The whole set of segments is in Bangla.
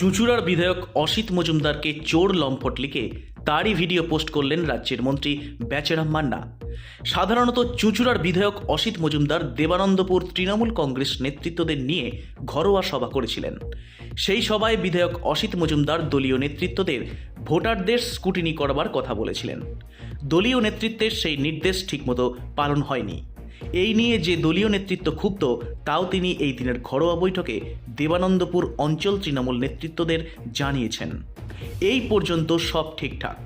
চুঁচুড়ার বিধায়ক অসিত মজুমদারকে চোর লম্পট লিখে তারই ভিডিও পোস্ট করলেন রাজ্যের মন্ত্রী ব্যাচেরাম মান্না। সাধারণত চুঁচুড়ার বিধায়ক অসিত মজুমদার দেবানন্দপুর তৃণমূল কংগ্রেস নেতৃত্বদের নিয়ে ঘরোয়া সভা করেছিলেন। সেই সভায় বিধায়ক অসিত মজুমদার দলীয় নেতৃত্বদের ভোটারদের স্কুটিনি করবার কথা বলেছিলেন। দলীয় নেতৃত্বের সেই নির্দেশ ঠিকমতো পালন হয়নি। এই নিয়ে যে দলীয় নেতৃত্ব ক্ষুব্ধ, তাও তিনি এই দিনের ঘরোয়া বৈঠকে দেবানন্দপুর অঞ্চল তৃণমূল নেতৃত্বদের জানিয়েছেন। এই পর্যন্ত সব ঠিকঠাক।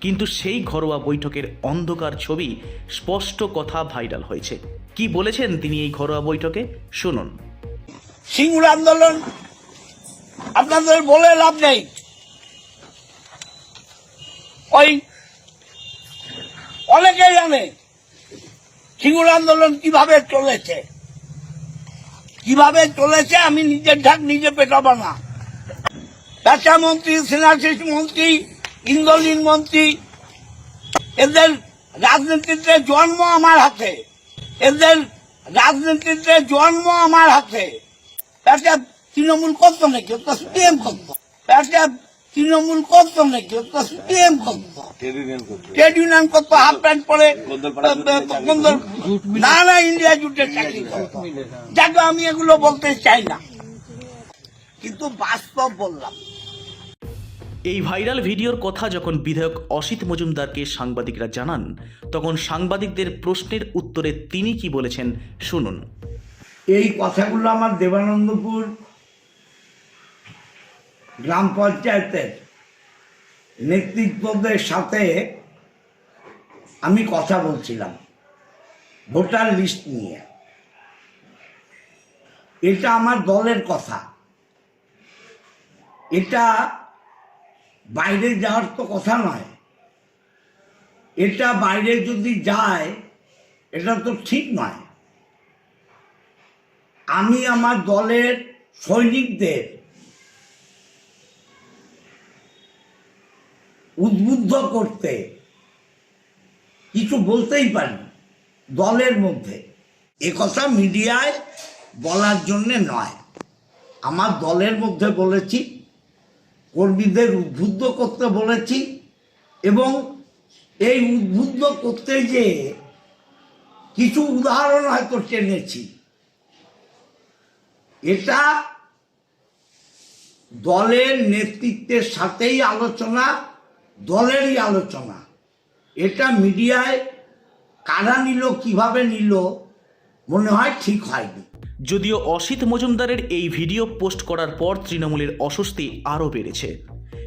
কিন্তু সেই ঘরোয়া বৈঠকের অন্ধকার ছবি স্পষ্ট কথা ভাইরাল হয়েছে। কি বলেছেন তিনি এই ঘরোয়া বৈঠকে? শুনুন। সিঙ্গুর আন্দোলন, আপনাদের বলে লাভ নেই। ওই অনেকে জানে সিঙ্গুর আন্দোলন কীভাবে চলেছে? কীভাবে চলেছে আমি নিজের ঢাক নিজে পেটাবো না। ব্যবসা মন্ত্রী সেনাশিস মন্ত্রী ইন্দ্রলীন মন্ত্রী, এদের রাজনীতিতে জন্ম আমার হাতে। এদের রাজনীতিতে জন্ম আমার হাতে। একটা তৃণমূল করতো নাকি? করতো। তৃণমূল করতো নাকি ট্রেড ইউনিয়ন করতো। হাফ প্যান্ট পরে না না ইন্ডিয়া জুটের চাকরি করতো। যাকে আমি এগুলো বলতে চাই না। কিন্তু বাস্তব বললাম। এই ভাইরাল ভিডিওর কথা যখন বিধায়ক অসিত মজুমদারকে সাংবাদিকরা জানান তখন সাংবাদিকদের প্রশ্নের উত্তরে তিনি কি বলেছেন শুনুন। এই কথাগুলো আমার দেবানন্দপুর গ্রাম পঞ্চায়েতের নেতৃত্বদের সাথে আমি কথা বলছিলাম, ভোটার লিস্ট নিয়ে। এটা আমার দলের কথা। এটা বাইরে যাওয়ার তো কথা নয়। এটা বাইরে যদি যায়, এটা তো ঠিক নয়। আমি আমার দলের সৈনিকদের উদ্বুদ্ধ করতে। কিছু বলতেই পারি দলের মধ্যে। এ কথা মিডিয়ায় বলার জন্যে নয়। আমার দলের মধ্যে বলেছি, কর্মীদের উদ্বুদ্ধ করতে বলেছি এবং এই উদ্বুদ্ধ করতে যে কিছু উদাহরণ হয়তো টেনেছি। এটা দলের নেতৃত্বের সাথেই আলোচনা দলেরই আলোচনা। এটা মিডিয়ায় কারা নিল, কীভাবে নিল, মনে হয় ঠিক হয়নি। যদিও অসিত মজুমদারের এই ভিডিও পোস্ট করার পর তৃণমূলের অস্বস্তি আরও বেড়েছে।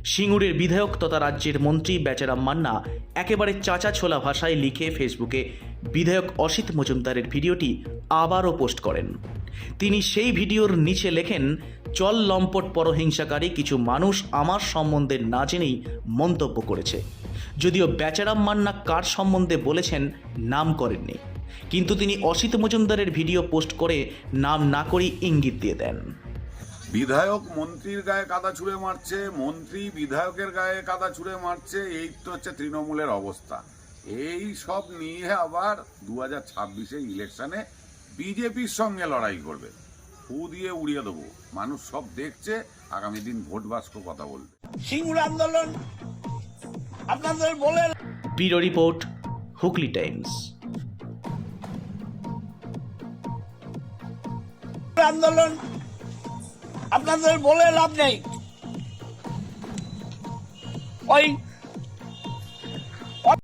সিঙ্গুরের বিধায়ক তথা রাজ্যের মন্ত্রী বেচারাম মান্না একেবারে চাচা ছোলা ভাষায় লিখে ফেসবুকে বিধায়ক অসিত মজুমদারের ভিডিওটি আবারও পোস্ট করেন। তিনি সেই ভিডিওর নিচে লেখেন, চল লম্পট পরহিংসাকারী কিছু মানুষ আমার সম্বন্ধে না জেনেই মন্তব্য করেছে। যদিও বেচারাম মান্না কার সম্বন্ধে বলেছেন, নাম করেননি। কিন্তু তিনি অসিত মজুমদারের ভিডিও পোস্ট করে নাম না করেই ইঙ্গিত দিয়ে দেন। বিধায়ক মন্ত্রীর গায়ে কাদা ছুঁড়ে মারছে, মন্ত্রী বিধায়কের গায়ে কাদা ছুঁড়ে মারছে, এই তো হচ্ছে তৃণমূলের অবস্থা। এই সব নিয়ে আবার দু হাজার ছাব্বিশে ইলেকশনে বিজেপির সঙ্গে লড়াই করবে। ফু দিয়ে উড়িয়ে দেবো। মানুষ সব দেখছে আগামী দিন ভোট বাস্ক কথা বলবে। সিঙ্গুর আন্দোলন আপনাদের বলে ব্যুরো রিপোর্ট হুগলি টাইমস। আন্দোলন আপনাদের বলে লাভ নেই। ওই